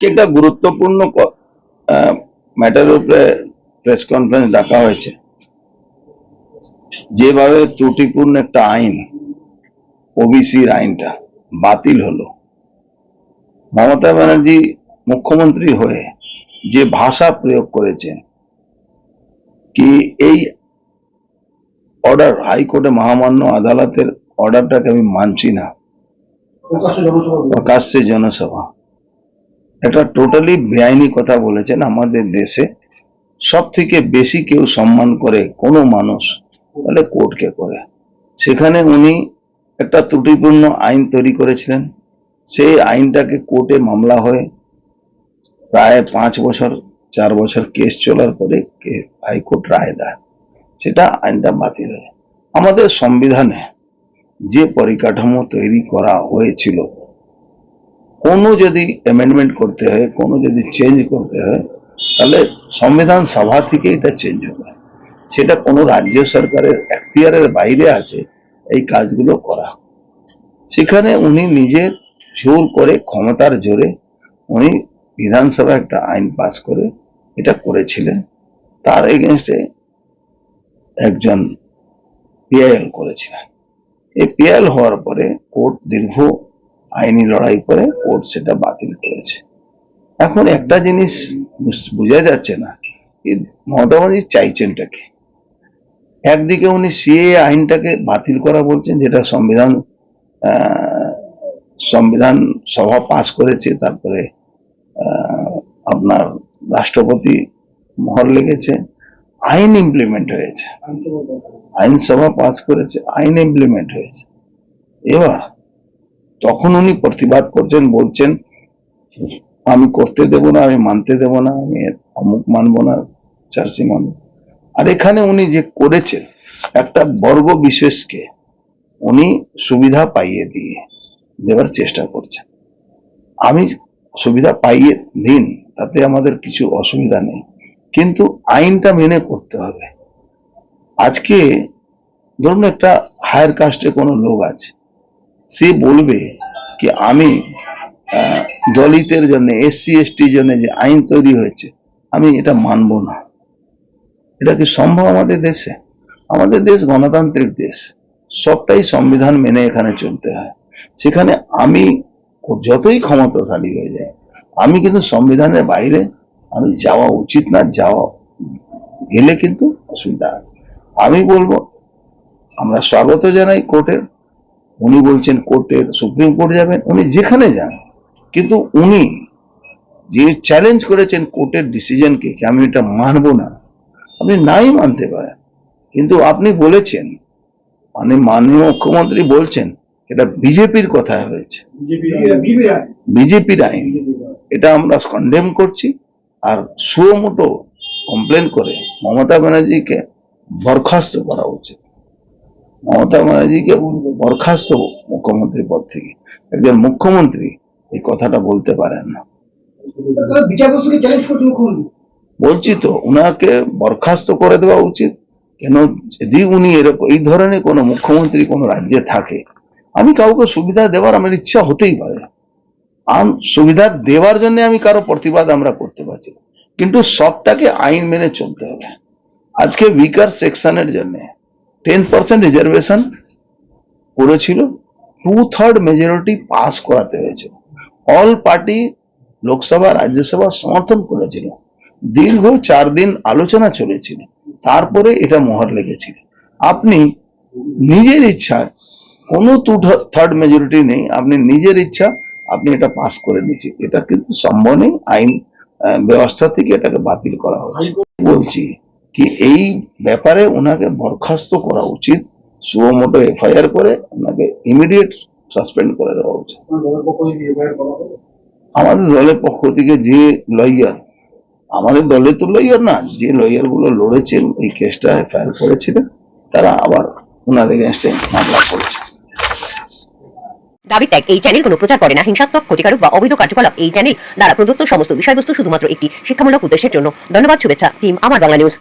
একটা গুরুত্বপূর্ণ ম্যাটারের উপরে প্রেস কনফারেন্স ডাকা হয়েছে। যেভাবে ত্রুটিপূর্ণ একটা আইন ওবিসির আইনটা বাতিল হলো মমতা ব্যানার্জি মুখ্যমন্ত্রী হয়ে যে ভাষা প্রয়োগ করেছেন কি এই অর্ডার হাইকোর্টে মহামান্য আদালতের অর্ডারটাকে আমি মানছি না। প্রকাশ্যে জনসভা। এটা টোটালি বেআইনি কথা বলেছেন আমাদের দেশে। সব থেকে বেশি কেউ সম্মান করে কোনো মানুষ, তাহলে কোর্টকে করে। সেখানে উনি একটা ত্রুটিপূর্ণ আইন তৈরি করেছিলেন। সেই আইনটাকে কোর্টে মামলা হয়ে প্রায় পাঁচ বছর, চার বছর কেস চলার পরে হাইকোর্ট রায় দেয়। সেটা আইনটা বাতিল হয়। আমাদের সংবিধানে যে পরিকাঠামো তৈরি করা হয়েছিল কোনো যদি অ্যামেন্ডমেন্ট করতে হয়, কোনো যদি চেঞ্জ করতে হয়, তাহলে সংবিধান সভা থেকে এটা চেঞ্জ হবে। সেটা কোনো রাজ্য সরকারের এখতিয়ারের বাইরে আছে, এই কাজগুলো করা। সেখানে উনি নিজের জোর করে, ক্ষমতার জোরে উনি বিধানসভা একটা আইন পাস করে এটা করেছিলেন। তার এগেনস্টে একজন পিআইএল করেছিলেন। এই পিআইএল হওয়ার পরে কোর্ট দীর্ঘ আইনি লড়াই করে কোর্ট সেটা বাতিল করেছে। এখন একটা জিনিস বুঝ- যাচ্ছে না মমতা ব্যানার্জি চাইছেনটাকে একদিকে উনি সিএ আইনটাকে বাতিল করা বলছেন, যেটা সংবিধান সংবিধান সভা পাস করেছে, তারপরে আপনার রাষ্ট্রপতি মোহর লেগেছে, আইন ইমপ্লিমেন্ট হয়েছে। আইনসভা পাস করেছে, আইন ইমপ্লিমেন্ট হয়েছে। এবার তখন উনি প্রতিবাদ করছেন, বলছেন, আমি করতে দেব না, আমি মানতে দেব না, আমি অমুক মানবো না চার্সি মানব। আর এখানে উনি যে করেছেন, একটা বর্গ বিশেষকে উনি সুবিধা পাইয়ে দিয়ে দেওয়ার চেষ্টা করছেন। আমি সুবিধা পাইয়ে দিন, তাতে আমাদের কিছু অসুবিধা নেই। কিন্তু আইনটা মেনে করতে হবে। আজকে ধরুন একটা হায়ার কাস্টে কোনো লোক আছে সে বলবে কি আমি দলিতের জন্য, এসসি, এসটির জন্য যে আইন তৈরি হয়েছে, আমি এটা মানব না। এটা কি সম্ভব আমাদের দেশে? আমাদের দেশ গণতান্ত্রিক দেশ। সবটাই সংবিধান মেনে এখানে চলতে হয়। সেখানে আমি যতই ক্ষমতাশালী হয়ে যায় আমি কিন্তু সংবিধানের বাইরে আমি যাওয়া উচিত না, যাওয়া গেলে কিন্তু অসুবিধা আছে। আমি বলব, আমরা স্বাগত জানাই কোর্টের। উনি বলছেন কোর্টের সুপ্রিম কোর্ট যাবেন উনি যেখানে যান। কিন্তু উনি যে চ্যালেঞ্জ করেছেন কোর্টের ডিসিশনকে কি আমি এটা মানবো না? আপনি নাই মানতে পারেন। কিন্তু আপনি বলেছেন মানে মাননীয় মুখ্যমন্ত্রী বলছেন এটা বিজেপির কথা হয়েছে। বিজেপির আইন। এটা আমরা কন্ডেম করছি। আর সুমোটো কমপ্লেন করে মমতা ব্যানার্জিকে বরখাস্ত করা উচিত। মমতা ব্যানার্জিকে বরখাস্ত মুখ্যমন্ত্রী পদ থেকে। একজন মুখ্যমন্ত্রী এই কথাটা বলতে পারেন না। বলছি তো উনাকে বরখাস্ত করে দেওয়া উচিত। কেন? যদি উনি এরকম এই ধরনের কোনো মুখ্যমন্ত্রী কোনো রাজ্যে থাকে আমি কাউকে সুবিধা দেওয়ার আমার ইচ্ছা হতেই পারে আম সুবিধা দেওয়ার জন্য আমি কারও প্রতিবাদ আমরা করতে পারছি কিন্তু সবটাকে আইন মেনে চলতে হবে। আজকে উইকার সেকশনের জন্য টেন পার্সেন্ট রিজার্ভেশন করেছিল। টু থার্ড মেজরিটি পাস করাতে হয়েছে। অল পার্টি লোকসভা রাজ্যসভা সমর্থন করেছিল। দীর্ঘ চার দিন আলোচনা চলেছিল। তারপরে এটা মোহর লেগেছিল। আপনি নিজের ইচ্ছা, কোনো টু থার্ড মেজরিটি নেই, আপনি নিজের ইচ্ছা, আপনি এটা পাস করে নিচ্ছেন। এটা কিন্তু সম্ভব নেই আইন ব্যবস্থা থেকে এটাকে বাতিল করা হচ্ছে বলছি কি এই ব্যাপারে ওনাকে বরখাস্ত করা উচিত সুমোটো এফআইআর করে ওনাকে ইমিডিয়েট সাসপেন্ড করে দেওয়া উচিত। আমাদের দলের পক্ষ থেকে যে লয়ার আমাদের দলে তো লয়ার না যে লয়ারগুলো লড়েছেন এই কেসটা এফআইআর করেছিলেন তারা আবার ওনার এগেনস্টে মামলা করেছে। দাবি ত্যাগ এই চ্যানেল কোনো প্রচার করে না হিংসাত্মক ক্ষতিকারক বা অবৈধ কার্যকলাপ এই চ্যানেল দ্বারা প্রদত্ত সমস্ত বিষয়বস্তু শুধুমাত্র একটি শিক্ষামূলক উদ্দেশ্যের জন্য। ধন্যবাদ শুভেচ্ছা টিম আমার বাংলা নিউজ